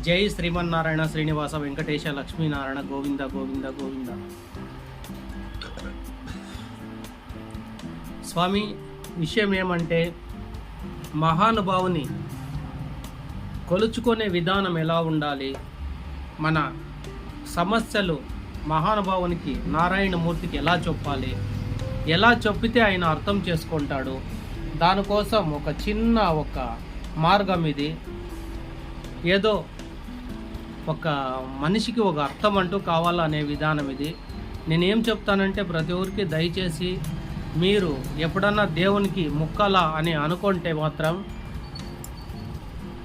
జై శ్రీమన్నారాయణ శ్రీనివాస వెంకటేశ లక్ష్మీనారాయణ గోవింద గోవింద గోవింద. స్వామి విషయం ఏమంటే మహానుభావుని కొలుచుకునే విధానం ఎలా ఉండాలి? మన సమస్యలు మహానుభావునికి నారాయణమూర్తికి ఎలా చెప్పాలి? ఎలా చెప్పితే ఆయన అర్థం చేసుకుంటాడు? దానికోసం ఒక చిన్న ఒక మార్గం ఇది. ఏదో ఒక మనిషికి ఒక అర్థం అంటూ కావాలనే విధానం ఇది. నేనేం చెప్తానంటే ప్రతి ఒక్కరికి దయచేసి మీరు ఎప్పుడన్నా దేవునికి ముక్కలా అని అనుకుంటే మాత్రం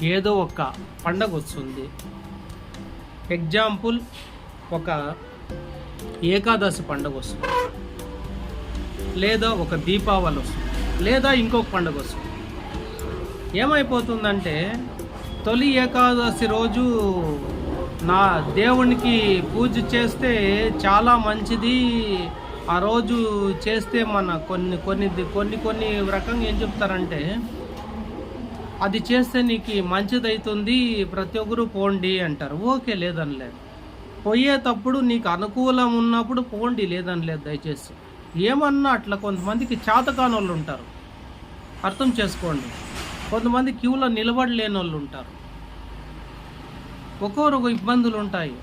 ఏదో ఒక పండగ వస్తుంది. ఎగ్జాంపుల్ ఒక ఏకాదశి పండగ వస్తుంది. లేదా ఒక దీపావళి వస్తుంది. లేదా ఇంకొక పండుగ వస్తుంది. ఏమైపోతుందంటే తొలి ఏకాదశి రోజు నా దేవునికి పూజ చేస్తే చాలా మంచిది. ఆ రోజు చేస్తే మన కొన్ని కొన్ని కొన్ని కొన్ని రకంగా ఏం చెప్తారంటే అది చేస్తే నీకు మంచిదవుతుంది ప్రతి ఒక్కరు పోండి అంటారు. ఓకే లేదని లేదు పోయేటప్పుడు నీకు అనుకూలం ఉన్నప్పుడు పోండి లేదని లేదు దయచేసి. ఏమన్నా అట్లా కొంతమందికి చేతకాని వాళ్ళు ఉంటారు. అర్థం చేసుకోండి. కొంతమంది క్యూలో నిలబడలేని వాళ్ళు ఉంటారు. ఒక్కొరకు ఇబ్బందులు ఉంటాయి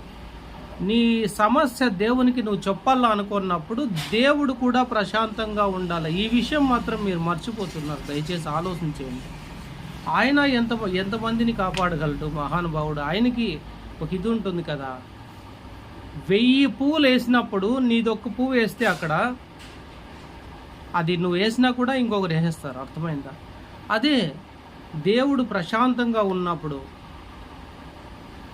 నీ సమస్య దేవునికి నువ్వు చెప్పాలా అనుకున్నప్పుడు దేవుడు కూడా ప్రశాంతంగా ఉండాలి. ఈ విషయం మాత్రం మీరు మర్చిపోతున్నారు. దయచేసి ఆలోచించేయండి. ఆయన ఎంత ఎంతమందిని కాపాడగలడు? మహానుభావుడు ఆయనకి ఒక ఇది ఉంటుంది కదా. వెయ్యి పువ్వులు వేసినప్పుడు నీదొక్క పువ్వు వేస్తే అక్కడ అది నువ్వు వేసినా కూడా ఇంకొకరు వేసేస్తారు. అర్థమైందా? అదే దేవుడు ప్రశాంతంగా ఉన్నప్పుడు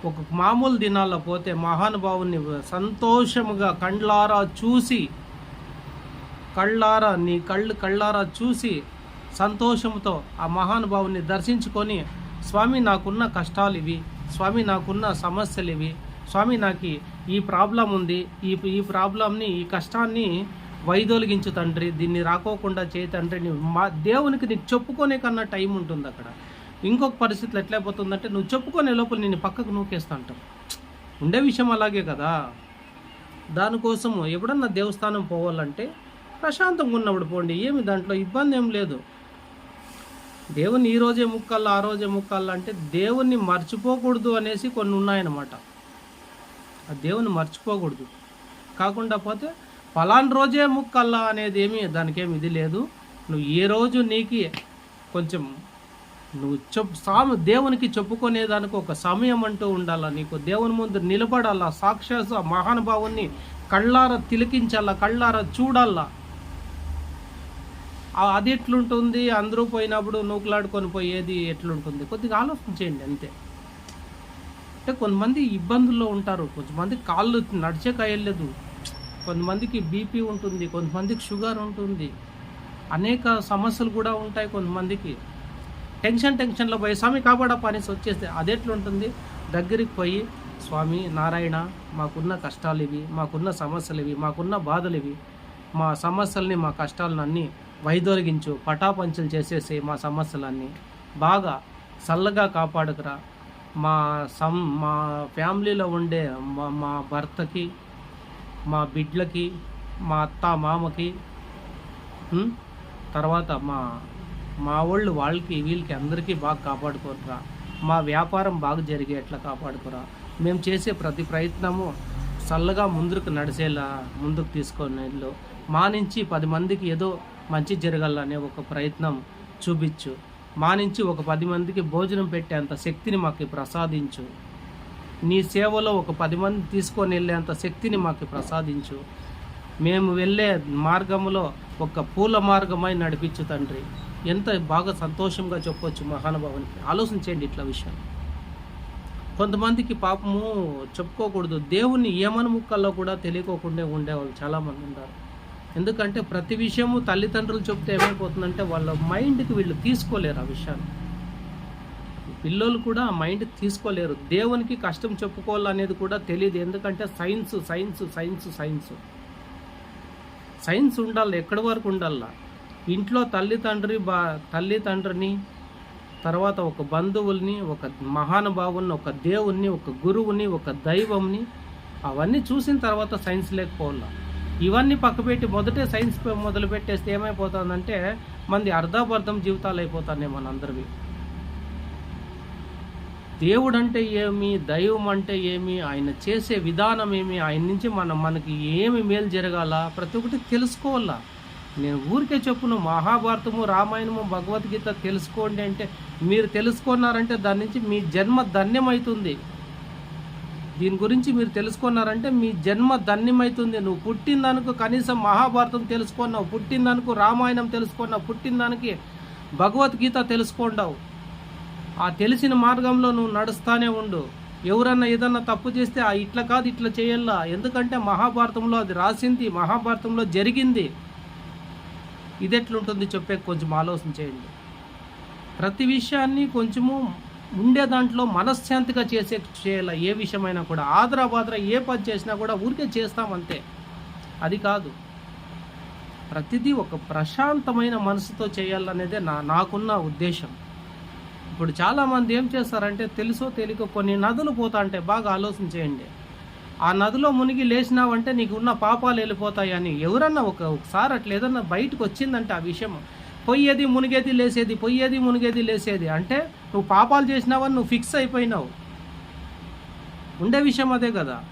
ఒక మామూలు దినాల్లో పోతే మహానుభావుని సంతోషముగా కండ్లారా చూసి కళ్ళారా నీ కళ్ళు కళ్ళారా చూసి సంతోషంతో ఆ మహానుభావుని దర్శించుకొని స్వామి నాకున్న కష్టాలు ఇవి స్వామి నాకున్న సమస్యలు ఇవి స్వామి నాకు ఈ ప్రాబ్లం ఉంది ఈ ఈ ప్రాబ్లంని ఈ కష్టాన్ని వైదొలిగించు తండ్రి దీన్ని రాకోకుండా చేయి తండ్రి నీ మా దేవునికి నీకు చెప్పుకునే కన్నా టైం ఉంటుంది అక్కడ ఇంకొక పరిస్థితులు ఎట్లయిపోతుందంటే నువ్వు చెప్పుకునే లోపల నేను పక్కకు నూకేస్తా అంటావు ఉండే విషయం అలాగే కదా. దానికోసము ఎప్పుడన్నా దేవస్థానం పోవాలంటే ప్రశాంతంగా ఉన్నప్పుడు పోండి ఏమి దాంట్లో ఇబ్బంది ఏం లేదు. దేవుని ఈ రోజే ముక్కల్లా ఆ రోజే ముక్కల్లా అంటే దేవుణ్ణి మర్చిపోకూడదు అనేసి కొన్ని ఉన్నాయన్నమాట. ఆ దేవుని మర్చిపోకూడదు. కాకుండా పోతే ఫలాన్ రోజే ముక్కల్లా అనేది ఏమి దానికేమి ఇది లేదు. నువ్వు ఏ రోజు నీకు కొంచెం నువ్వు చెప్పు సాము దేవునికి చెప్పుకునేదానికి ఒక సమయం అంటూ ఉండాలా? నీకు దేవుని ముందు నిలబడాలా? సాక్షాత్ మహానుభావుని కళ్ళార తిలకించాలా? కళ్ళార చూడాలా? అది ఎట్లుంటుంది? అందరూ పోయినప్పుడు నూకులాడుకొని పోయేది ఎట్లుంటుంది? కొద్దిగా ఆలోచించేయండి అంతే. అంటే కొంతమంది ఇబ్బందుల్లో ఉంటారు. కొంతమంది కాళ్ళు నడిచే కాయలేదు కొంతమందికి బీపీ ఉంటుంది కొంతమందికి షుగర్ ఉంటుంది. అనేక సమస్యలు కూడా ఉంటాయి కొంతమందికి. టెన్షన్ టెన్షన్లో పోయి స్వామి కాపాడప్ప అనేసి వచ్చేస్తే అది ఎట్లుంటుంది దగ్గరికి పోయి స్వామి నారాయణ మాకున్న కష్టాలు ఇవి మాకున్న సమస్యలు ఇవి మాకున్న బాధలు ఇవి మా సమస్యల్ని మా కష్టాలను అన్నీ వైదొలిగించు పటాపంచలు చేసేసి మా సమస్యలన్నీ. బాగా చల్లగా కాపాడుకురా. మా సం మా ఫ్యామిలీలో ఉండే మా మా భర్తకి మా బిడ్లకి మా అత్త మామకి తర్వాత మా మా వాళ్ళు వాళ్ళకి వీళ్ళకి అందరికీ బాగా కాపాడుకోరా మా వ్యాపారం బాగా జరిగేట్లా కాపాడుకోరా. మేము చేసే ప్రతి ప్రయత్నము చల్లగా ముందుకు నడిచేలా ముందుకు తీసుకొని మా నుంచి పది మందికి ఏదో మంచి జరగాలనే ఒక ప్రయత్నం చూపించు. మా నుంచి ఒక పది మందికి భోజనం పెట్టేంత శక్తిని మాకు ప్రసాదించు. నీ సేవలో ఒక పది మంది తీసుకొని వెళ్ళేంత శక్తిని మాకు ప్రసాదించు. మేము వెళ్ళే మార్గంలో ఒక పూల మార్గమై నడిపించు తండ్రి. ఎంత బాగా సంతోషంగా చెప్పవచ్చు మహానుభావునికి? ఆలోచించండి ఇట్లా విషయాలు. కొంతమందికి పాపము చెప్పుకోకూడదు. దేవుణ్ణి ఏమని ముక్కల్లో కూడా తెలియకోకుండా ఉండేవాళ్ళు చాలామంది ఉన్నారు ఎందుకంటే ప్రతి విషయము తల్లిదండ్రులు చెప్తే ఏమైపోతుందంటే వాళ్ళ మైండ్కి వీళ్ళు తీసుకోలేరు ఆ విషయాన్ని. పిల్లలు కూడా ఆ మైండ్కి తీసుకోలేరు. దేవునికి కష్టం చెప్పుకోవాలనేది కూడా తెలియదు. ఎందుకంటే science science science science. Science ఉండాలి ఎక్కడి వరకు ఉండాలా? ఇంట్లో తల్లిదండ్రి బా తల్లిదండ్రిని తర్వాత ఒక బంధువుల్ని ఒక మహానుభావుని ఒక దేవుణ్ణి ఒక గురువుని ఒక దైవంని అవన్నీ చూసిన తర్వాత సైన్స్ లేకపోవాలా ఇవన్నీ పక్కపెట్టి మొదటే సైన్స్ మొదలు పెట్టేస్తే ఏమైపోతుందంటే మంది అర్ధాబర్ధం జీవితాలు అయిపోతాయి మనందరివి. దేవుడు అంటే ఏమి దైవం అంటే ఏమి ఆయన చేసే విధానం ఏమి ఆయన నుంచి మనం మనకి ఏమి మేలు జరగాల ప్రతి ఒక్కటి తెలుసుకోవాలా. నేను ఊరికే చెప్పును మహాభారతము రామాయణము భగవద్గీత తెలుసుకోండి అంటే మీరు తెలుసుకున్నారంటే దాని నుంచి మీ జన్మ ధన్యమవుతుంది దీని గురించి మీరు తెలుసుకున్నారంటే మీ జన్మ ధన్యమవుతుంది నువ్వు పుట్టిందనుకు కనీసం మహాభారతం తెలుసుకున్నావు పుట్టిందనుకు రామాయణం తెలుసుకున్నావు పుట్టిందానికి భగవద్గీత తెలుసుకుంటావు ఆ తెలిసిన మార్గంలో నువ్వు నడుస్తానే ఉండు. ఎవరన్నా ఏదన్నా తప్పు చేస్తే ఆ ఇట్లా కాదు ఇట్లా చేయాలా? ఎందుకంటే మహాభారతంలో అది రాసింది మహాభారతంలో జరిగింది. ఇది ఎట్లుంటుంది చెప్పే కొంచెం ఆలోచన చేయండి. ప్రతి విషయాన్ని కొంచెము ఉండే దాంట్లో మనశ్శాంతిగా చేసే చేయాల ఏ విషయమైనా కూడా. ఆదరా బాదరా ఏ పని చేసినా కూడా ఊరికే చేస్తాం అంతే. అది కాదు. ప్రతిదీ ఒక ప్రశాంతమైన మనసుతో చేయాలనేదే నా నాకున్న ఉద్దేశం. ఇప్పుడు చాలామంది ఏం చేస్తారంటే తెలుసో తెలియక కొన్ని నదులు పోతా అంటే బాగా ఆలోచన చేయండి. ఆ నదిలో మునిగి లేచినావంటే నీకు ఉన్న పాపాలు వెళ్ళిపోతాయి అని ఎవరన్నా ఒక ఒకసారి అట్లా ఏదన్నా బయటకు వచ్చిందంటే ఆ విషయం. పొయ్యేది మునిగేది లేసేది పొయ్యేది మునిగేది లేసేది. అంటే నువ్వు పాపాలు చేసినావని నువ్వు ఫిక్స్ అయిపోయినావు. ఉండే విషయం అదే కదా.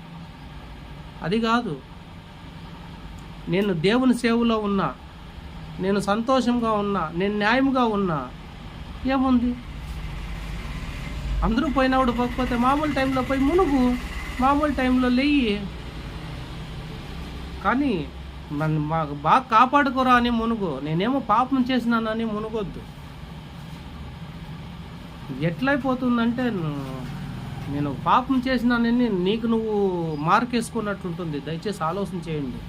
అది కాదు. నేను దేవుని సేవలో ఉన్నా నేను సంతోషంగా ఉన్నా నేను న్యాయంగా ఉన్నా ఏముంది? అందరూ పోయినప్పుడు పోకపోతే మామూలు టైంలో పోయి మునుగు. మామూలు టైంలో లేయి. కానీ నన్ను మాకు బాగా కాపాడుకోరా అని మునుగు. నేనేమో పాపం చేసినానని మునుగొద్దు. ఎట్లయిపోతుందంటే నేను పాపం చేసినానని నీకు నువ్వు మార్క్ ఉంటుంది దయచేసి ఆలోచన చేయండి.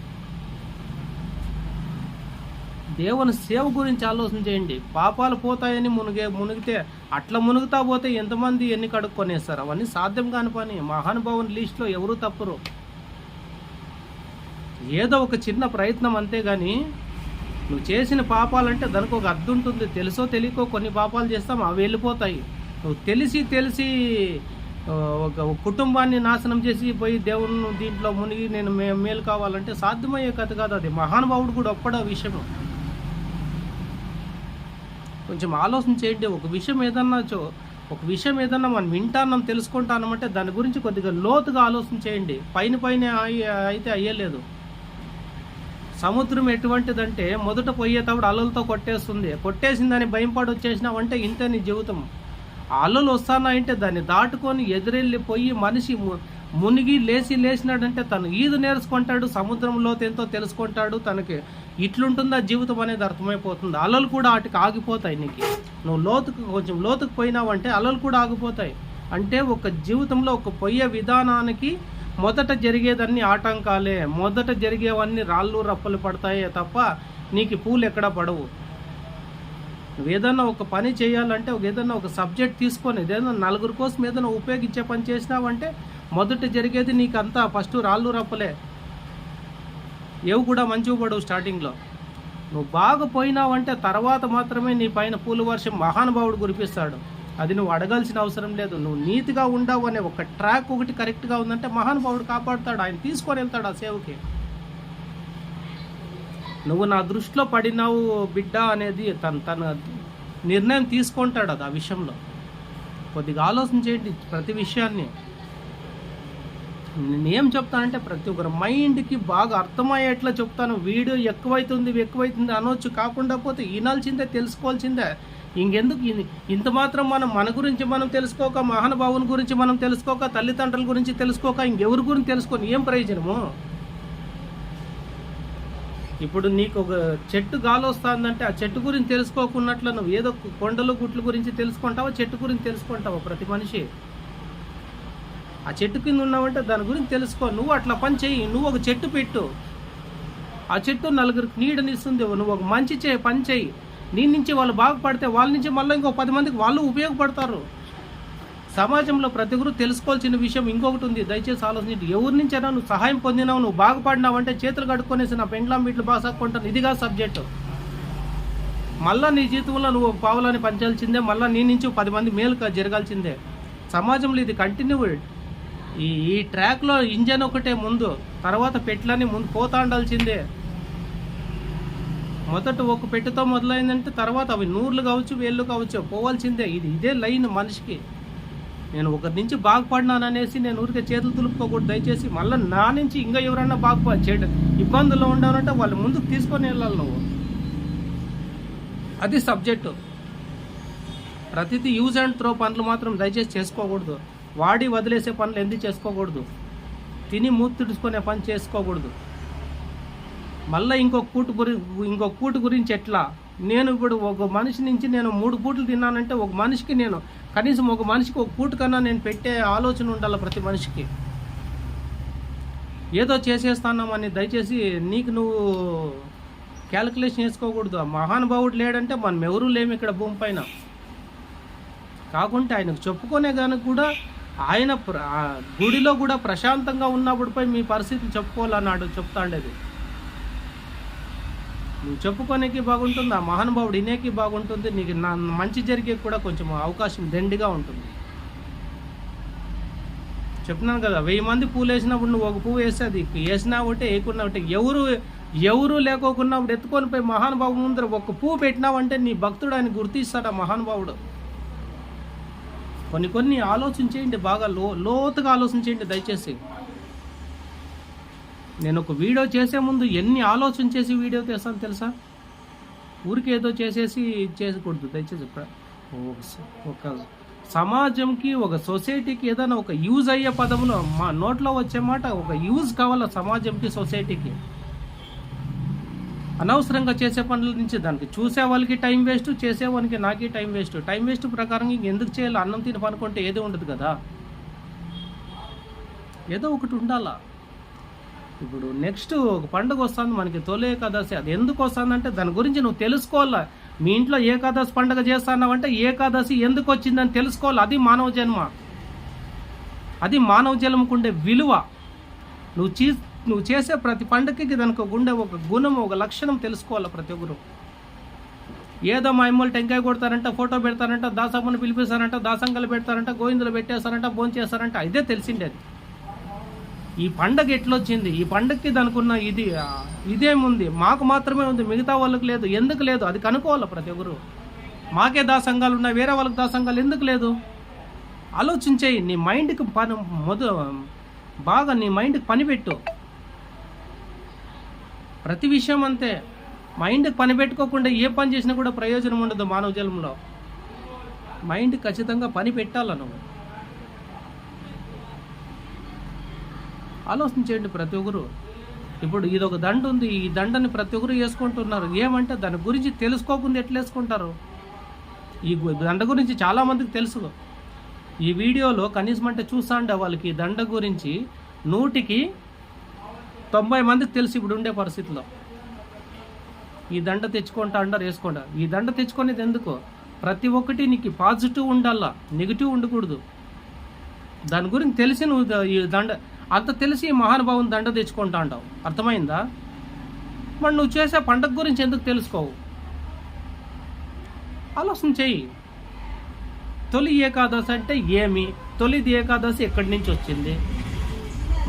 దేవుని సేవ గురించి ఆలోచన చేయండి. పాపాలు పోతాయని మునిగే మునిగితే అట్లా మునుగుతా పోతే ఎంతమంది ఎన్ని కడుక్కొనేస్తారు అవన్నీ సాధ్యం కాని పని. మహానుభావుని లిస్టులో ఎవరు తప్పరు? ఏదో ఒక చిన్న ప్రయత్నం అంతే కానీ నువ్వు చేసిన పాపాలంటే దానికి ఒక అర్థం ఉంటుంది. తెలుసో తెలియకో కొన్ని పాపాలు చేస్తాం అవి వెళ్ళిపోతాయి. నువ్వు తెలిసి తెలిసి ఒక కుటుంబాన్ని నాశనం చేసి పోయి దేవుని దీంట్లో మునిగి నేను మేలు కావాలంటే సాధ్యమయ్యే కథ కాదు అది. మహానుభావుడు కూడా ఒక్కడో విషయం. కొంచెం ఆలోచన చేయండి. ఒక విషయం ఏదన్నా చో ఒక విషయం ఏదన్నా మనం వింటాన్నాం తెలుసుకుంటానమంటే దాని గురించి కొద్దిగా లోతుగా ఆలోచన చేయండి. పైన పైన అయితే అయ్యలేదు. సముద్రం ఎటువంటిదంటే మొదట పోయేటప్పుడు అలలతో కొట్టేస్తుంది. కొట్టేసిందని భయంపడి వచ్చేసినావంటే ఇంతే నీ జీవితం. ఆ అలలు వస్తానంటే దాన్ని దాటుకొని ఎదురెళ్ళి పోయి మనిషి మునిగి లేచి లేచినాడంటే తను ఈదు నేర్చుకుంటాడు సముద్రంలో ఎంతో తెలుసుకుంటాడు తనకి ఇట్లుంటుందా జీవితం అనేది అర్థమైపోతుంది. అలలు కూడా వాటికి ఆగిపోతాయి నీకు. నువ్వు లోతుకు కొంచెం లోతుకు పోయినావంటే అలలు కూడా ఆగిపోతాయి. అంటే ఒక జీవితంలో ఒక పొయ్యే విధానానికి మొదట జరిగేదన్నీ ఆటంకాలే. మొదట జరిగేవన్నీ రాళ్ళు రప్పలు పడతాయే తప్ప నీకు పూలు ఎక్కడ పడవు. నువ్వు ఏదన్నా ఒక పని చేయాలంటే ఒక ఏదన్నా ఒక సబ్జెక్ట్ తీసుకొని ఏదైనా నలుగురు కోసం ఏదైనా ఉపయోగించే పని చేసినావంటే మొదట జరిగేది నీకంతా ఫస్ట్ రాళ్ళు రప్పలే. ఏవి కూడా మంచివి పడవు స్టార్టింగ్లో. నువ్వు బాగా పోయినావంటే తర్వాత మాత్రమే నీ పైన పూల వర్షం మహానుభావుడు కురిపిస్తాడు. అది నువ్వు అడగాల్సిన అవసరం లేదు. నువ్వు నీతిగా ఉండవు అనే ఒక ట్రాక్ ఒకటి కరెక్ట్గా ఉందంటే మహానుభావుడు కాపాడుతాడు. ఆయన తీసుకొని వెళ్తాడు ఆ సేవకి. నువ్వు నా దృష్టిలో పడినావు బిడ్డ అనేది తన తన నిర్ణయం తీసుకుంటాడు అది ఆ విషయంలో. కొద్దిగా ఆలోచన చేయండి ప్రతి విషయాన్ని. నేను ఏం చెప్తానంటే ప్రతి ఒక్కరి మైండ్కి బాగా అర్థమయ్యేట్లా చెప్తాను. వీడియో ఎక్కువైతుంది ఎక్కువైతుంది అనొచ్చు. కాకుండా పోతే వినాల్సిందే తెలుసుకోవాల్సిందే. ఇంకెందుకు? ఇంత మాత్రం మనం మన గురించి మనం తెలుసుకోక మహానుభావుని గురించి మనం తెలుసుకోక తల్లిదండ్రుల గురించి తెలుసుకోక ఇంకెవరి గురించి తెలుసుకొని ఏం ప్రయోజనము? ఇప్పుడు నీకు ఒక చెట్టు గాలి వస్తుందంటే ఆ చెట్టు గురించి తెలుసుకోకున్నట్లు నువ్వు ఏదో కొండలు గుట్ల గురించి తెలుసుకుంటావా? చెట్టు గురించి తెలుసుకుంటావా? ప్రతి మనిషి. ఆ చెట్టు కింద ఉన్నావంటే దాని గురించి తెలుసుకో. నువ్వు అట్లా పని చెయ్యి. నువ్వు ఒక చెట్టు పెట్టు. ఆ చెట్టు నలుగురికి నీడనిస్తుంది నువ్వు ఒక మంచి చేయి పని చేయి నీ నుంచి వాళ్ళు బాగుపడితే వాళ్ళ నుంచి మళ్ళీ ఇంకో పది మందికి వాళ్ళు ఉపయోగపడతారు. సమాజంలో ప్రతి ఒక్కరు తెలుసుకోవాల్సిన విషయం ఇంకొకటి ఉంది. దయచేసి ఆలోచించి ఎవరి నుంచైనా నువ్వు సహాయం పొందినావు నువ్వు బాగుపడినావు అంటే చేతులు కడుక్కొనేసి నా పెండ్లాం వీటిలో బాగా సాక్కుంటాను. ఇదిగా సబ్జెక్టు. మళ్ళీ నీ జీవితంలో నువ్వు ఒక పావులని పంచాల్సిందే. మళ్ళీ నీ నుంచి పది మంది మేలు జరగాల్సిందే. సమాజంలో ఇది కంటిన్యూ ఈ ఈ ట్రాక్లో ఇంజన్ ఒకటే ముందు తర్వాత పెట్లని ముందు పోతా ఉండాల్సిందే. మొదట ఒక పెట్టుతో మొదలైందంటే తర్వాత అవి నూర్లు కావచ్చు వేళ్ళు కావచ్చు పోవాల్సిందే. ఇది ఇదే లైన్ మనిషికి. నేను ఒకరి నుంచి బాగుపడినాను అనేసి నేను ఊరికే చేతులు తులుపుకోకూడదు. దయచేసి మళ్ళీ నా నుంచి ఇంకా ఎవరన్నా బాగుపడ చేయడం. ఇబ్బందుల్లో ఉండాలంటే వాళ్ళు ముందుకు తీసుకొని వెళ్ళాలి నువ్వు. అది సబ్జెక్టు. ప్రతిదీ యూజ్ అండ్ త్రో పనులు మాత్రం దయచేసి చేసుకోకూడదు. వాడి వదిలేసే పనులు ఎందుకు చేసుకోకూడదు? తిని మూతి పని చేసుకోకూడదు. మళ్ళీ ఇంకొక కూటు గురి ఇంకొక కూటు గురించి ఎట్లా? నేను ఇప్పుడు ఒక మనిషి నుంచి నేను మూడు పూటలు తిన్నానంటే ఒక మనిషికి నేను కనీసం ఒక మనిషికి ఒక పూట కన్నా నేను పెట్టే ఆలోచన ఉండాలి ప్రతి మనిషికి. ఏదో చేసేస్తున్నామని దయచేసి నీకు నువ్వు క్యాలిక్యులేషన్ చేసుకోకూడదు. మహానుభావుడు లేడంటే మనం ఎవరూ లేము ఇక్కడ భూమి పైన. కాకుంటే ఆయనకు చెప్పుకునే కానీ కూడా ఆయన ప్ర- గుడిలో కూడా ప్రశాంతంగా ఉన్నప్పుడు పోయి మీ పరిస్థితి చెప్పుకోవాలన్నాడు చెప్తాండేది. నువ్వు చెప్పుకోనేకి బాగుంటుంది? ఆ మహానుభావుడు వినేకి బాగుంటుంది. నీకు నా మంచి జరిగే కూడా కొంచెం అవకాశం దండిగా ఉంటుంది. చెప్తున్నాను కదా వెయ్యి మంది పూలు వేసినప్పుడు నువ్వు ఒక పువ్వు వేస్తే అది వేసినా ఒకటే వేయకున్నా ఒకటే. ఎవరు ఎవరు లేకోకున్నప్పుడు ఎత్తుకొని పోయి మహానుభావు ముందర ఒక పువ్వు పెట్టినావంటే నీ భక్తుడు ఆయన గుర్తిస్తాడు ఆ మహానుభావుడు? కొన్ని కొన్ని ఆలోచించేయండి బాగా లో లోతుగా ఆలోచించేయండి దయచేసి. నేను ఒక వీడియో చేసే ముందు ఎన్ని ఆలోచన చేసి వీడియో చేస్తాను తెలుసా? ఊరికి ఏదో చేసేసి చేయకూడదు దయచేసి ఒక ఒక సమాజంకి ఒక సొసైటీకి ఏదైనా ఒక యూజ్ అయ్యే పదములు మా నోట్లో వచ్చే మాట ఒక యూజ్ కావాలా సమాజంకి సొసైటీకి? అనవసరంగా చేసే పనుల నుంచి దానికి చూసే వాళ్ళకి టైం వేస్ట్ చేసేవానికి నాకే టైం వేస్ట్. టైం వేస్ట్ ప్రకారం ఇంక ఎందుకు చేయాలి? అన్నం తిని పనుకుంటే ఏదో ఉండదు కదా. ఏదో ఒకటి ఉండాలా? ఇప్పుడు నెక్స్ట్ ఒక పండుగ వస్తుంది మనకి తొలి ఏకాదశి. అది ఎందుకు వస్తుందంటే దాని గురించి నువ్వు తెలుసుకోవాలా? మీ ఇంట్లో ఏకాదశి పండుగ చేస్తున్నావంటే ఏకాదశి ఎందుకు వచ్చిందని తెలుసుకోవాలి. అది మానవ జన్మ. అది మానవ జన్మకు ఉండే విలువ. నువ్వు చీ నువ్వు చేసే ప్రతి పండుగకి దానికి ఒక ఒక గుణం ఒక లక్షణం తెలుసుకోవాలి ప్రతి ఒక్కరు? ఏదో మా అమ్మలు టెంకాయ కొడతారంట ఫోటో పెడతారంట దాసమ్మను పిలిపిస్తారంట దాసంగలు పెడతారంట గోవిందులు పెట్టేస్తారంట భోజనం చేస్తారంట ఇదే తెలిసిండేది ఈ పండగ ఎట్లొచ్చింది? ఈ పండగకి దానికున్న ఇది ఇదేముంది? మాకు మాత్రమే ఉంది మిగతా వాళ్ళకి లేదు. ఎందుకు లేదు? అది కనుక్కోవాలి ప్రతి ఒక్కరు? మాకే దాసంగాలు ఉన్నాయి వేరే వాళ్ళకి దాసంగాలు ఎందుకు లేదు? ఆలోచించేయి నీ మైండ్కి పని మొద బాగా నీ మైండ్కి పని పెట్టు. ప్రతి విషయం అంతే. మైండ్ పని పెట్టుకోకుండా ఏ పని చేసినా కూడా ప్రయోజనం ఉండదు మానవ జన్మలో. మైండ్ ఖచ్చితంగా పని పెట్టాల నువ్వు? ఆలోచించేయండి ప్రతి ఒక్కరు. ఇప్పుడు ఇది ఒక దండ ఉంది. ఈ దండని ప్రతి ఒక్కరు వేసుకుంటున్నారు. ఏమంటే దాని గురించి తెలుసుకోకుండా ఎట్లా వేసుకుంటారు? ఈ దండ గురించి చాలామందికి తెలుసు. ఈ వీడియోలో కనీసం అంటే చూస్తా వాళ్ళకి ఈ దండ గురించి నూటికి తొంభై మందికి తెలుసు ఇప్పుడు ఉండే పరిస్థితిలో. ఈ దండ తెచ్చుకుంటా అంటారు వేసుకుంటా ఈ దండ తెచ్చుకునేది ఎందుకు? ప్రతి ఒక్కటి నీకు పాజిటివ్ ఉండాలా? నెగిటివ్ ఉండకూడదు. దాని గురించి తెలిసి నువ్వు ఈ దండ అంత తెలిసి ఈ మహానుభావుని దండ తెచ్చుకుంటా అంటావు. అర్థమైందా? మరి నువ్వు చేసే పండగ గురించి ఎందుకు తెలుసుకోవు? ఆలోచన చెయ్యి. తొలి ఏకాదశి అంటే ఏమి? తొలిది ఏకాదశి ఎక్కడి నుంచి వచ్చింది?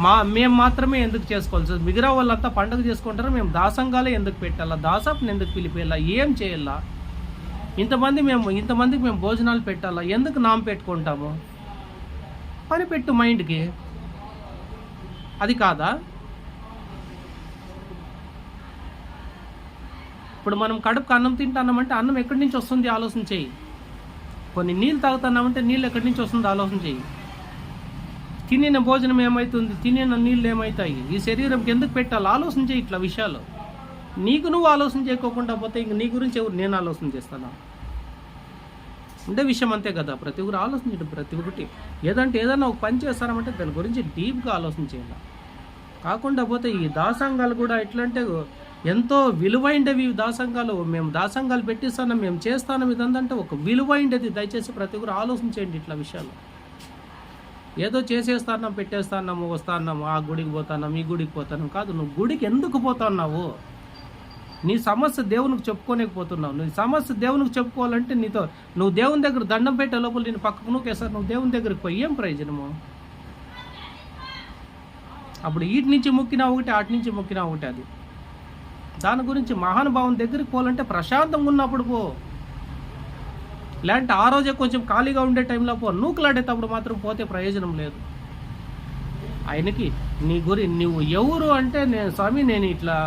మా మేము మాత్రమే ఎందుకు చేసుకోవాల్సి వస్తుంది? మిగతా వాళ్ళంతా పండుగ చేసుకుంటారు? మేము దాసంగాలే ఎందుకు పెట్టాలా? దాసప్ని ఎందుకు పిలిపేయాలా ఏం చేయాలా? ఇంతమంది మేము ఇంతమందికి మేము భోజనాలు పెట్టాలా? ఎందుకు నామ పెట్టుకుంటాము? పని పెట్టు మైండ్కి. అది కాదా? ఇప్పుడు మనం కడుపుకు అన్నం తింటున్నామంటే అన్నం ఎక్కడి నుంచి వస్తుంది? ఆలోచన చేయి. కొన్ని నీళ్ళు తాగుతున్నామంటే నీళ్ళు ఎక్కడి నుంచి వస్తుంది? ఆలోచన చేయి. తినిన భోజనం ఏమవుతుంది తినిన నీళ్ళు ఏమవుతాయి ఈ శరీరంకి ఎందుకు పెట్టాలి? ఆలోచన చేయి ఇట్లా విషయాలు. నీకు నువ్వు ఆలోచన చేయకోకుండా పోతే ఇంక నీ గురించి ఎవరు నేను ఆలోచన చేస్తాను? ఉండే విషయం అంతే కదా. ప్రతి ఒక్కరు ఆలోచించండి ప్రతి ఒక్కటి. ఏదంటే ఏదైనా ఒక పని చేస్తారంటే దాని గురించి డీప్గా ఆలోచన చేయాలి. కాకుండా పోతే ఈ దాసంగాలు కూడా ఎట్లంటే ఎంతో విలువైనవి దాసంగాలు. మేము దాసంగాలు పెట్టిస్తాను మేము చేస్తాను ఇదంతా ఒక విలువైనది దయచేసి ప్రతి ఒక్కరు ఆలోచించండి ఇట్లా విషయాలు. ఏదో చేసేస్తాన్నాం పెట్టేస్తాన్నాము వస్తాన్నాము ఆ గుడికి పోతాన్నాం ఈ గుడికి పోతాను కాదు నువ్వు గుడికి ఎందుకు పోతున్నావు? నీ సమస్య దేవునికి చెప్పుకోలేకపోతున్నావు. నీ సమస్య దేవునికి చెప్పుకోవాలంటే నీతో నువ్వు దేవుని దగ్గర దండం పెట్టే లోపల నేను పక్కకు నూకేసారు నువ్వు దేవుని దగ్గరికి పోయి ఏం ప్రయోజనము? అప్పుడు వీటి నుంచి మొక్కినా ఒకటి అటు నుంచి మొక్కినా ఒకటి అది. దాని గురించి మహానుభావం దగ్గరికి పోవాలంటే ప్రశాంతంగా ఉన్నప్పుడు పో. లేదంటే ఆ రోజే కొంచెం ఖాళీగా ఉండే టైంలో పో నూకులాడేటప్పుడు మాత్రం పోతే ప్రయోజనం లేదు. ఆయనకి నీ గురి నువ్వు ఎవరు అంటే నేను స్వామి నేను ఇట్లా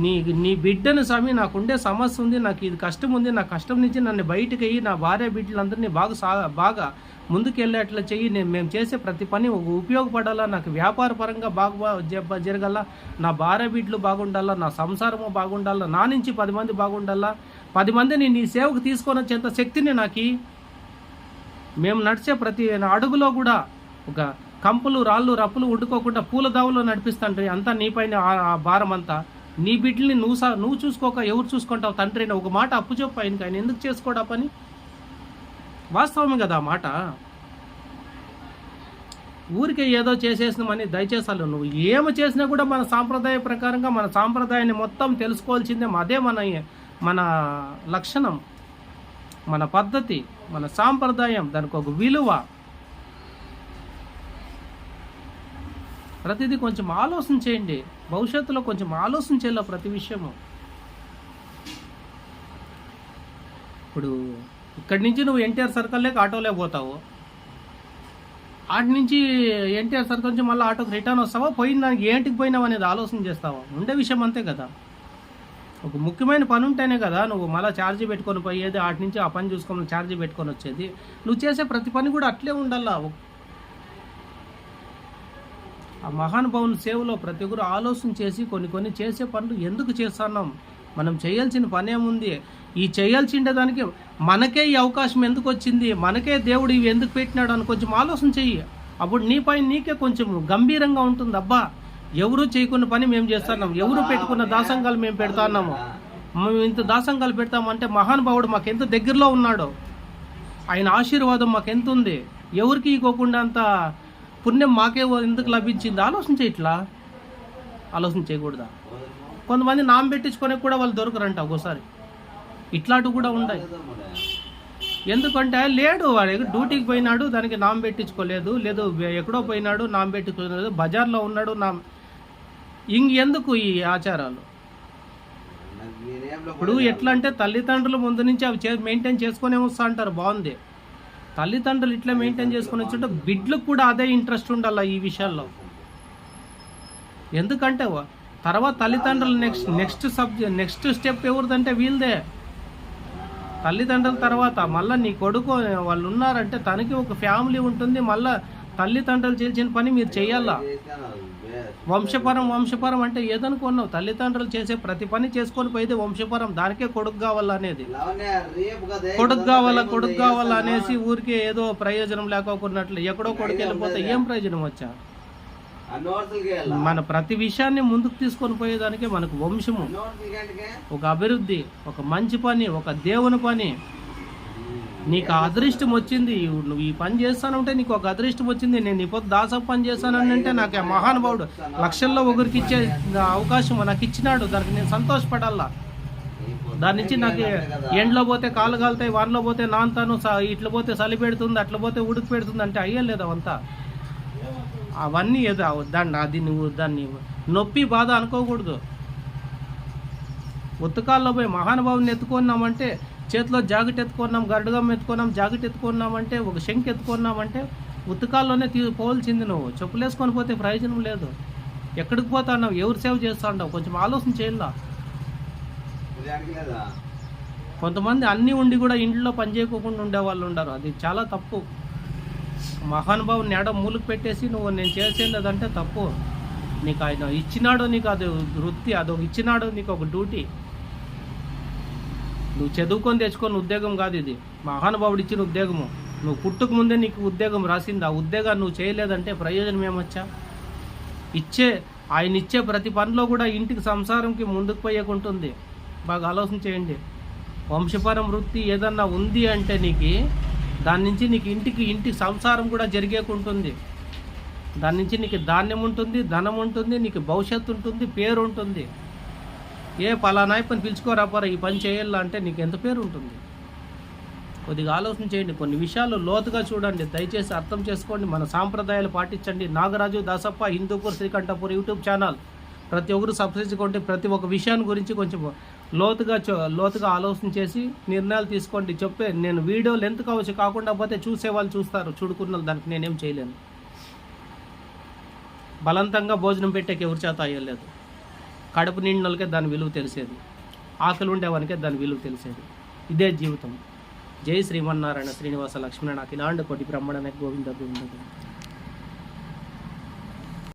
నీ నీ బిడ్డను స్వామి నాకుండే సమస్య ఉంది నాకు ఇది కష్టం ఉంది నా కష్టం నుంచి నన్ను బయటకు అయ్యి నా భార్య బిడ్డలందరినీ బాగా సా బాగా ముందుకెళ్ళేట్లా చెయ్యి నేను మేము చేసే ప్రతి పని ఉపయోగపడాలా నాకు వ్యాపార పరంగా బాగా జరగాల నా భార్య బిడ్డలు బాగుండాలా నా సంసారము బాగుండాలా నా నుంచి పది మంది బాగుండాలా పది మందిని నీ సేవకు తీసుకొని వచ్చేంత శక్తిని నాకు మేము నడిచే ప్రతి అడుగులో కూడా ఒక కంపులు రాళ్ళు రప్పులు ఉండుకోకుండా పూల దావులో నడిపిస్తాండ్రి. అంతా నీపైన ఆ- ఆ భారం అంతా. నీ బిడ్డల్ని నువ్వు సా నువ్వు చూసుకోక ఎవరు చూసుకుంటావు తండ్రి ఒక మాట అప్పు చెప్పు ఆయనకి. ఆయన ఎందుకు చేసుకోడా పని? వాస్తవమే కదా ఆ మాట. ఊరికే ఏదో చేసేసినామని దయచేసి నువ్వు. ఏమి చేసినా కూడా మన సాంప్రదాయ ప్రకారంగా మన సాంప్రదాయాన్ని మొత్తం తెలుసుకోవాల్సిందే అదే మన మన లక్షణం మన పద్ధతి మన సాంప్రదాయం దానికి ఒక విలువ. ప్రతిదీ కొంచెం ఆలోచన చేయండి. భవిష్యత్తులో కొంచెం ఆలోచన చేయాలి ప్రతి విషయము. ఇప్పుడు ఇక్కడి నుంచి నువ్వు ఎన్టీఆర్ సర్కిల్లోకి ఆటోలే పోతావు. ఆటి నుంచి ఎన్టీఆర్ సర్కిల్ నుంచి మళ్ళీ ఆటోకి రిటర్న్ వస్తావా? పోయిన దానికి ఏంటికి పోయినావు అనేది ఆలోచన చేస్తావా? ఉండే విషయం అంతే కదా. ఒక ముఖ్యమైన పని ఉంటేనే కదా నువ్వు మళ్ళీ ఛార్జీ పెట్టుకొని పోయేది ఆటి నుంచి ఆ పని చూసుకొని ఛార్జీ పెట్టుకొని వచ్చేది. నువ్వు చేసే ప్రతి పని కూడా అట్లే ఉండాలా? ఆ మహానుభావుని సేవలో ప్రతి ఒక్కరు ఆలోచన చేసి కొన్ని కొన్ని చేసే పనులు ఎందుకు చేస్తున్నాం? మనం చేయాల్సిన పని ఏముంది? ఈ చేయాల్సిండే దానికి మనకే ఈ అవకాశం ఎందుకు వచ్చింది? మనకే దేవుడు ఇవి ఎందుకు పెట్టినాడు అని కొంచెం ఆలోచన చెయ్యి. అప్పుడు నీ పైన నీకే కొంచెం గంభీరంగా ఉంటుంది అబ్బా. ఎవరు చేయకున్న పని మేము చేస్తున్నాం. ఎవరు పెట్టుకున్న దాసంగాలు మేము పెడతాన్నాము. మేము ఇంత దాసంగాలు పెడతామంటే మహానుభావుడు మాకెంత దగ్గరలో ఉన్నాడో? ఆయన ఆశీర్వాదం మాకెంత ఉంది ఎవరికి ఇవ్వకుండా అంత పుణ్యం మాకే ఎందుకు లభించింది? ఆలోచించే ఇట్లా. ఆలోచన చేయకూడదా? కొంతమంది నామ పెట్టించుకొని కూడా వాళ్ళు దొరకరంట ఒక్కోసారి. ఇట్లాంటివి కూడా ఉన్నాయి. ఎందుకంటే లేడు వాడు. డ్యూటీకి పోయినాడు దానికి నామ పెట్టించుకోలేదు. లేదు ఎక్కడో పోయినాడు నామ పెట్టించుకోలేదు. బజార్లో ఉన్నాడు నా ఇంకెందుకు ఈ ఆచారాలు? ఇప్పుడు ఎట్లా అంటే తల్లిదండ్రులు ముందు నుంచి అవి చే మెయింటైన్ చేసుకునే వస్తా అంటారు బాగుంది. తల్లిదండ్రులు ఇట్లా మెయింటైన్ చేసుకుని వచ్చుంటే బిడ్లకు కూడా అదే ఇంట్రెస్ట్ ఉండాలి ఈ విషయాల్లో? ఎందుకంటే తర్వాత తల్లిదండ్రులు next next subject next step ఎవరిదంటే వీళ్ళదే. తల్లిదండ్రుల తర్వాత మళ్ళీ నీ కొడుకు వాళ్ళు ఉన్నారంటే తనకి ఒక ఫ్యామిలీ ఉంటుంది మళ్ళీ తల్లిదండ్రులు చేసిన పని మీరు చేయాలా? వంశపరం వంశపరం అంటే ఏదనుకున్నావు? తల్లిదండ్రులు చేసే ప్రతి పని చేసుకొని పోయితే వంశపరం. దానికే కొడుకు కావాలా అనేది? కొడుకు కావాలా కొడుకు కావాలా అనేసి ఊరికే ఏదో ప్రయోజనం లేకోకున్నట్లు ఎక్కడో కొడుకు వెళ్ళిపోతే ఏం ప్రయోజనం వచ్చా? మన ప్రతి విషయాన్ని ముందుకు తీసుకొని పోయేదానికే మనకు వంశము. ఒక అభివృద్ధి ఒక మంచి పని ఒక దేవుని పని. నీకు అదృష్టం వచ్చింది. నువ్వు ఈ పని చేస్తానంటే నీకు ఒక అదృష్టం వచ్చింది. నేను ఇప్పుడు దాసప్ప పని చేస్తానని అంటే నాకు ఆ మహానుభావుడు లక్షల్లో ఒకరికి ఇచ్చే అవకాశం నాకు ఇచ్చినాడు. దానికి నేను సంతోషపడాలా? దాని నుంచి నాకు ఎండ్లో పోతే కాలు కాలుతాయి వానలో పోతే నాంతాను స- ఇట్లా పోతే చలి పెడుతుంది అట్లా పోతే ఉడుకు పెడుతుంది అంటే అయ్యలేదు అవంతా. అవన్నీ ఏదో దాన్ని అది నువ్వు దాన్ని నొప్పి బాధ అనుకోకూడదు. ఉత్తకాల్లో పోయి మహానుభావుని ఎత్తుకున్నామంటే చేతిలో జాకెట్ ఎత్తుకున్నాం గరుడుగం ఎత్తుకున్నాం జాకెట్ ఎత్తుకున్నామంటే ఒక శంఖ ఎత్తుకున్నామంటే ఉత్తకాల్లోనే తీ పోల్చింది నువ్వు. చెప్పులేసుకొని పోతే ప్రయోజనం లేదు. ఎక్కడికి పోతాన్నావు ఎవరు సేవ చేస్తాండావు కొంచెం ఆలోచన చేయాలా కొంతమంది అన్నీ ఉండి కూడా ఇంట్లో పని చేయకోకుండా ఉండే వాళ్ళు ఉండరు. అది చాలా తప్పు. మహానుభావుని ఎడ మూలకు పెట్టేసి నువ్వు నేను చేసేదంటే తప్పు. నీకు ఆయన ఇచ్చినాడు నీకు అది వృత్తి అదొక ఇచ్చినాడు నీకు ఒక డ్యూటీ. నువ్వు చదువుకొని తెచ్చుకొని ఉద్యోగం కాదు ఇది. మహానుభావుడు ఇచ్చిన ఉద్యోగము. నువ్వు పుట్టుకు ముందే నీకు ఉద్యోగం రాసింది. ఆ ఉద్యోగాన్ని నువ్వు చేయలేదంటే ప్రయోజనం ఏమొచ్చా? ఇచ్చే ఆయన ఇచ్చే ప్రతి పనిలో కూడా ఇంటికి సంసారంకి ముందుకు పోయేకుంటుంది. బాగా ఆలోచన చేయండి. వంశపరం వృత్తి ఏదన్నా ఉంది అంటే నీకు దాని నుంచి నీకు ఇంటికి ఇంటి సంసారం కూడా జరిగేకుంటుంది. దాని నుంచి నీకు ధాన్యం ఉంటుంది ధనం ఉంటుంది నీకు భవిష్యత్తు ఉంటుంది పేరు ఉంటుంది. ఏ పలానా పని పిలుచుకోరా పోరా ఈ పని చేయాలా అంటే నీకు ఎంత పేరు ఉంటుంది? కొద్దిగా ఆలోచన చేయండి కొన్ని విషయాలు లోతుగా చూడండి దయచేసి అర్థం చేసుకోండి మన సాంప్రదాయాలు పాటించండి. Nagaraju Dasappa Hindupur Srikanthpur YouTube channel. ప్రతి ఒక్కరు సబ్స్క్రైబ్ ప్రతి ఒక్క విషయాన్ని గురించి కొంచెం లోతుగా లోతుగా ఆలోచన చేసి నిర్ణయాలు తీసుకోండి. చెప్పే నేను వీడియో లెంత్ కావచ్చు కాకుండా పోతే చూసే వాళ్ళు చూస్తారు చూడుకున్న దానికి నేనేం చేయలేను. బలవంతంగా భోజనం పెట్టేకి ఎవరి చేత అయ్యలేదు. కడుపు నిండినోళ్ళకే దాని విలువ తెలిసేది. ఆకలి ఉండేవానికే దాని విలువ తెలిసేది. ఇదే జీవితం. జై శ్రీమన్నారాయణ శ్రీనివాస లక్ష్మణ నాకు ఇలాంటి కోటి బ్రహ్మణ గోవింద గోవింద గోవింద